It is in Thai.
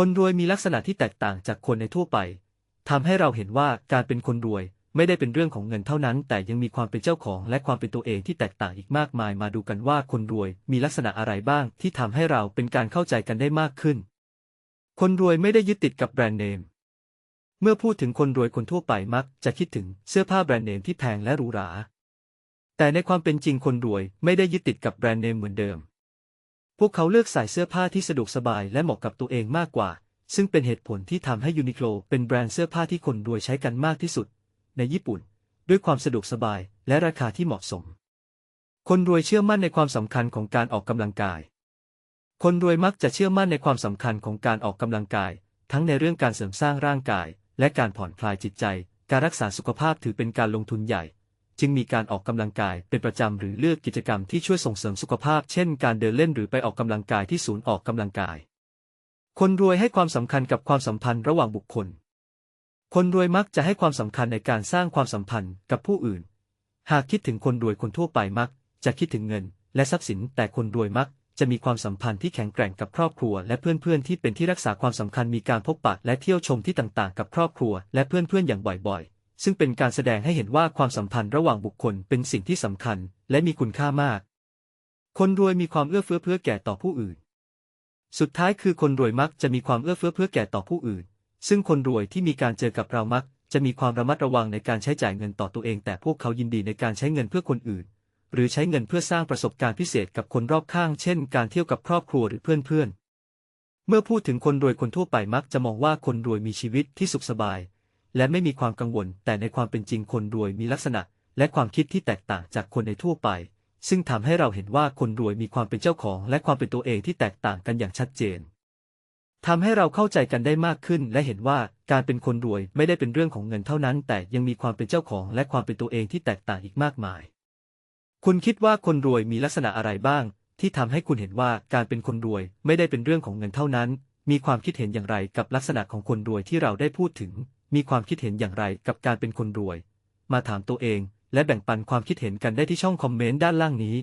คนรวยมีลักษณะที่แตกต่างจากคนในทั่วไปทำให้เราเห็นว่าการเป็นคนรวยไม่ได้เป็นเรื่องของเงินเท่านั้น แต่ยังมีความเป็นเจ้าของและความเป็นตัวเองที่แตกต่างอีกมากมาย มาดูกันว่าคนรวยมีลักษณะอะไรบ้างที่ทำให้เราเป็นการเข้าใจกันได้มากขึ้น คนรวยไม่ได้ยึดติดกับแบรนด์เนม เมื่อพูดถึงคนรวยคนทั่วไปมักจะคิดถึงเสื้อผ้าแบรนด์เนมที่แพงและหรูหรา แต่ในความเป็นจริงคนรวยไม่ได้ยึดติดกับแบรนด์เนมเหมือนเดิม พวกเขาเลือกใส่เสื้อผ้าที่สะดวกสบายและเหมาะกับตัวเองมากกว่า ซึ่งเป็นเหตุผลที่ทำให้ยูนิโคลเป็นแบรนด์เสื้อผ้าที่คนรวยใช้กันมากที่สุด ในญี่ปุ่น ด้วยความสะดวกสบายและราคาที่เหมาะสม คนรวยเชื่อมั่นในความสำคัญของการออกกำลังกาย คนรวยมักจะเชื่อมั่นในความสำคัญของการออกกำลังกาย ทั้งในเรื่องการเสริมสร้างร่างกาย และการผ่อนคลายจิตใจ การรักษาสุขภาพถือเป็นการลงทุนใหญ่ จึงมีการออกกำลังกายเป็นประจำหรือเลือกกิจกรรมที่ช่วยส่งเสริมสุขภาพ เช่น การเดินเล่นหรือไปออกกำลังกายที่ศูนย์ออกกำลังกาย คนรวยให้ความสำคัญกับความสัมพันธ์ระหว่างบุคคล คนรวยมักจะให้ความสำคัญในการสร้างความสัมพันธ์กับผู้อื่น หากคิดถึงคนรวยคนทั่วไปมัก จะคิดถึงเงิน และทรัพย์สิน แต่คนรวยมักจะมีความสัมพันธ์ที่แข็งแกร่งกับครอบครัว และเพื่อนๆที่เป็นที่รักษาความสำคัญมีการพบปะและเที่ยวชมที่ต่างๆ กับครอบครัว และเพื่อนๆอย่างบ่อยๆ ซึ่งเป็นการแสดงให้เห็นว่าความสัมพันธ์ระหว่างบุคคลเป็นสิ่งที่สำคัญและมีคุณค่ามาก คนรวยมีความเอื้อเฟื้อเพื่อแก่ต่อผู้อื่น สุดท้ายคือคนรวยมักจะมีความเอื้อเฟื้อเพื่อแก่ต่อผู้อื่น ซึ่งคนรวยที่มีการเจอกับเรามัก จะมีความระมัดระวังในการใช้จ่ายเงินต่อตัวเอง แต่พวกเขายินดีในการใช้เงินเพื่อคนอื่น หรือใช้เงินเพื่อสร้างประสบการณ์พิเศษกับคนรอบข้าง เช่น การเที่ยวกับครอบครัวหรือเพื่อนๆเมื่อพูดถึงคนรวยคนทั่วไปมักจะมองว่าคนรวยมีชีวิตที่สุขสบาย และไม่มีความกังวล แต่ในความเป็นจริงคนรวยมีลักษณะ และความคิดที่แตกต่างจากคนในทั่วไป ซึ่งทำให้เราเห็นว่าคนรวยมีความเป็นเจ้าของ และความเป็นตัวเองที่แตกต่างกันอย่างชัดเจนทำให้เราเข้าใจกันได้มากขึ้น และเห็นว่าการเป็นคนรวยไม่ได้เป็นเรื่องของเงินเท่านั้น แต่ยังมีความเป็นเจ้าของ และความเป็นตัวเองที่แตกต่างอีกมากมาย คุณคิดว่าคนรวยมีลักษณะอะไรบ้าง ที่ทำให้คุณเห็นว่าการเป็นคนรวยไม่ได้เป็นเรื่องของเงินเท่านั้น มีความคิดเห็นอย่างไรกับลักษณะของคนรวยที่เราได้พูดถึง มีความคิดเห็นอย่างไรกับการเป็นคนรวย มาถามตัวเอง และแบ่งปันความคิดเห็นกันได้ที่ช่องคอมเมนต์ด้านล่างนี้